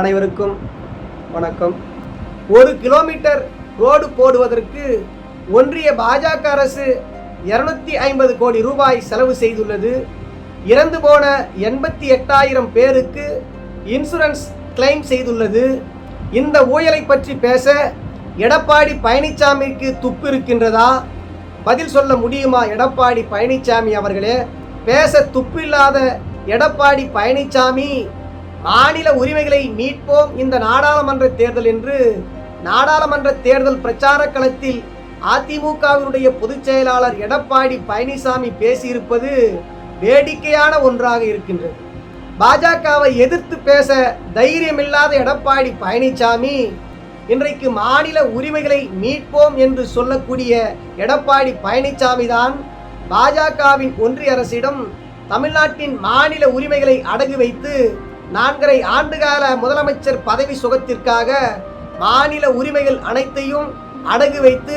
அனைவருக்கும் வணக்கம். ஒரு கிலோமீட்டர் ரோடு போடுவதற்கு ஒன்றிய பாஜக அரசு இருநூத்தி ஐம்பது கோடி ரூபாய் செலவு செய்துள்ளது. இறந்து போன எண்பத்தி எட்டாயிரம் பேருக்கு இன்சூரன்ஸ் கிளைம் செய்துள்ளது. இந்த ஊழலை பற்றி பேச எடப்பாடி பழனிசாமிக்கு துப்பு இருக்கின்றதா? பதில் சொல்ல முடியுமா எடப்பாடி பழனிசாமி அவர்களே? பேச துப்பில்லாத எடப்பாடி பழனிசாமி மாநில உரிமைகளை மீட்போம் இந்த நாடாளுமன்ற தேர்தல் என்று நாடாளுமன்ற தேர்தல் பிரச்சார களத்தில் அதிமுகவினுடைய பொதுச் செயலாளர் எடப்பாடி பழனிசாமி பேசியிருப்பது வேடிக்கையான ஒன்றாக இருக்கின்றது. பாஜகவை எதிர்த்து பேச தைரியமில்லாத எடப்பாடி பழனிசாமி இன்றைக்கு மாநில உரிமைகளை மீட்போம் என்று சொல்லக்கூடிய எடப்பாடி பழனிசாமி தான் பாஜகவின் ஒன்றிய அரசிடம் தமிழ்நாட்டின் மாநில உரிமைகளை அடகு வைத்து நான்கரை ஆண்டுகால முதலமைச்சர் பதவி சுகத்திற்காக மாநில உரிமைகள் அனைத்தையும் அடகு வைத்து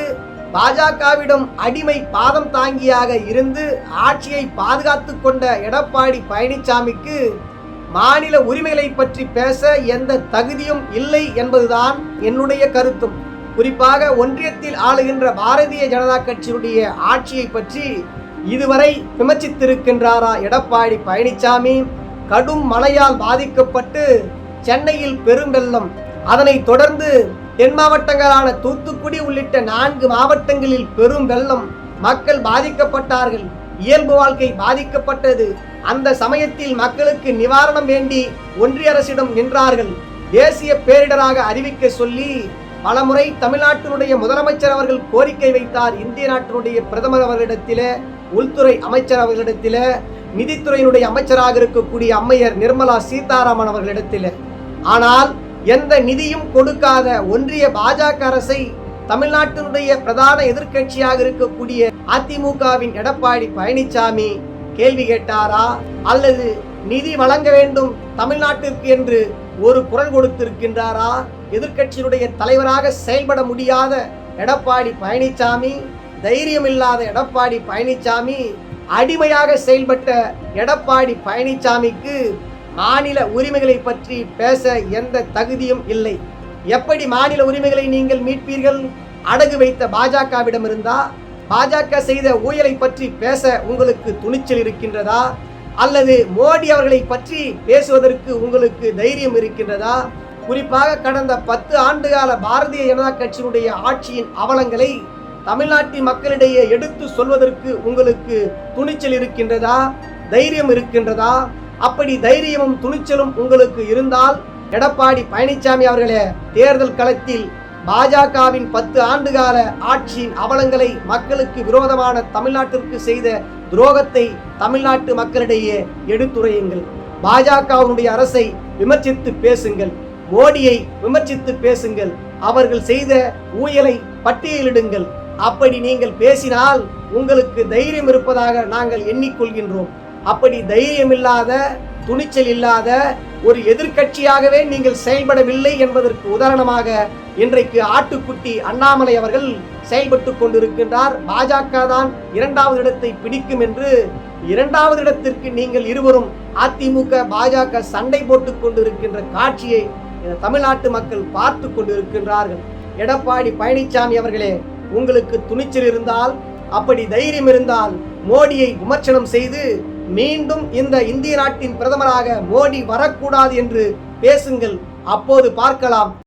பாஜகவிடம் அடிமை பாதம் தாங்கியாக இருந்து ஆட்சியை பாதுகாத்து கொண்ட எடப்பாடி பழனிசாமிக்கு மாநில உரிமைகளை பற்றி பேச எந்த தகுதியும் இல்லை என்பதுதான் என்னுடைய கருத்தும். குறிப்பாக ஒன்றியத்தில் ஆளுகின்ற பாரதிய ஜனதா கட்சியுடைய ஆட்சியை பற்றி இதுவரை விமர்சித்திருக்கின்றாரா எடப்பாடி பழனிசாமி? கடும் மழையால் பாதிக்கப்பட்டு சென்னையில் பெரும் வெள்ளம் அதனைத் தொடர்ந்து தென் மாவட்டங்களான தூத்துக்குடி உள்ளிட்ட நான்கு மாவட்டங்களில் பெரும் வெள்ளம் மக்கள் பாதிக்கப்பட்டார்கள். இயல்பு வாழ்க்கை பாதிக்கப்பட்டது. அந்த சமயத்தில் மக்களுக்கு நிவாரணம் வேண்டி ஒன்றிய அரசிடம் நின்றார்கள். தேசிய பேரிடராக அறிவிக்க சொல்லி பலமுறை தமிழ்நாட்டினுடைய முதலமைச்சர் அவர்கள் கோரிக்கை வைத்தார். இந்திய நாட்டினுடைய பிரதமர் அவர்களிடத்திலே உள்துறை அமைச்சர் அவர்களிடத்திலே நிதித்துறையினுடைய அமைச்சராக இருக்கக்கூடிய அம்மையர் நிர்மலா சீதாராமன் அவர்களிடத்தில். ஆனால் எந்த நிதியும் கொடுக்காத ஒன்றிய பாஜக அரசை தமிழ்நாட்டினுடைய பிரதான எதிர்க்கட்சியாக இருக்கக்கூடிய அதிமுகவின் எடப்பாடி பழனிசாமி கேள்வி கேட்டாரா? அல்லது நிதி வழங்க வேண்டும் தமிழ்நாட்டிற்கு என்று ஒரு குரல் கொடுத்திருக்கின்றாரா? எதிர்க்கட்சியினுடைய தலைவராக செயல்பட முடியாத எடப்பாடி பழனிசாமி தைரியம் இல்லாத எடப்பாடி பழனிசாமி அடிமையாக செயல்பட்ட எடப்பாடி பழனிசாமிக்கு மாநில உரிமைகளை பற்றி பேச எந்த தகுதியும் இல்லை. எப்படி மாநில உரிமைகளை நீங்கள் மீட்பீர்கள்? அடகு வைத்த பாஜகவிடம் இருந்தா பாஜக செய்த ஊழலை பற்றி பேச உங்களுக்கு துணிச்சல் இருக்கின்றதா? அல்லது மோடி அவர்களை பற்றி பேசுவதற்கு உங்களுக்கு தைரியம் இருக்கின்றதா? குறிப்பாக கடந்த பத்து ஆண்டுகால பாரதிய ஜனதா கட்சியினுடைய ஆட்சியின் அவலங்களை தமிழ்நாட்டின் மக்களிடையே எடுத்து சொல்வதற்கு உங்களுக்கு துணிச்சல் இருக்கின்றதா? தைரியம் இருக்கின்றதா? அப்படி தைரியமும் துணிச்சலும் உங்களுக்கு இருந்தால் எடப்பாடி பழனிசாமி அவர்களே தேர்தல் களத்தில் பாஜகவின் பத்து ஆண்டுகால ஆட்சியின் அவலங்களை மக்களுக்கு விரோதமான தமிழ்நாட்டிற்கு செய்த துரோகத்தை தமிழ்நாட்டு மக்களிடையே எடுத்துரையுங்கள். பாஜகவினுடைய அரசை விமர்சித்து பேசுங்கள். மோடியை விமர்சித்து பேசுங்கள். அவர்கள் செய்த ஊழலை பட்டியலிடுங்கள். அப்படி நீங்கள் பேசினால் உங்களுக்கு தைரியம் இருப்பதாக நாங்கள் எண்ணிக்கொள்கின்றோம். அப்படி தைரியம் இல்லாத துணிச்சல் இல்லாத ஒரு எதிர்க்கட்சியாகவே நீங்கள் செயல்படவில்லை என்பதற்கு உதாரணமாக இன்றைக்கு ஆட்டுக்குட்டி அண்ணாமலை அவர்கள் செயல்பட்டு கொண்டிருக்கின்றார். பாஜக தான் இரண்டாவது இடத்தை பிடிக்கும் என்று இரண்டாவது இடத்திற்கு நீங்கள் இருவரும் அதிமுக பாஜக சண்டை போட்டுக் கொண்டிருக்கின்ற காட்சியை தமிழ்நாட்டு மக்கள் பார்த்து கொண்டிருக்கின்றார்கள். எடப்பாடி பழனிசாமி அவர்களே உங்களுக்கு துணிச்சல் இருந்தால் அப்படி தைரியம் இருந்தால் மோடியை விமர்சனம் செய்து மீண்டும் இந்த இந்திய நாட்டின் பிரதமராக மோடி வரக்கூடாது என்று பேசுங்கள். அப்போது பார்க்கலாம்.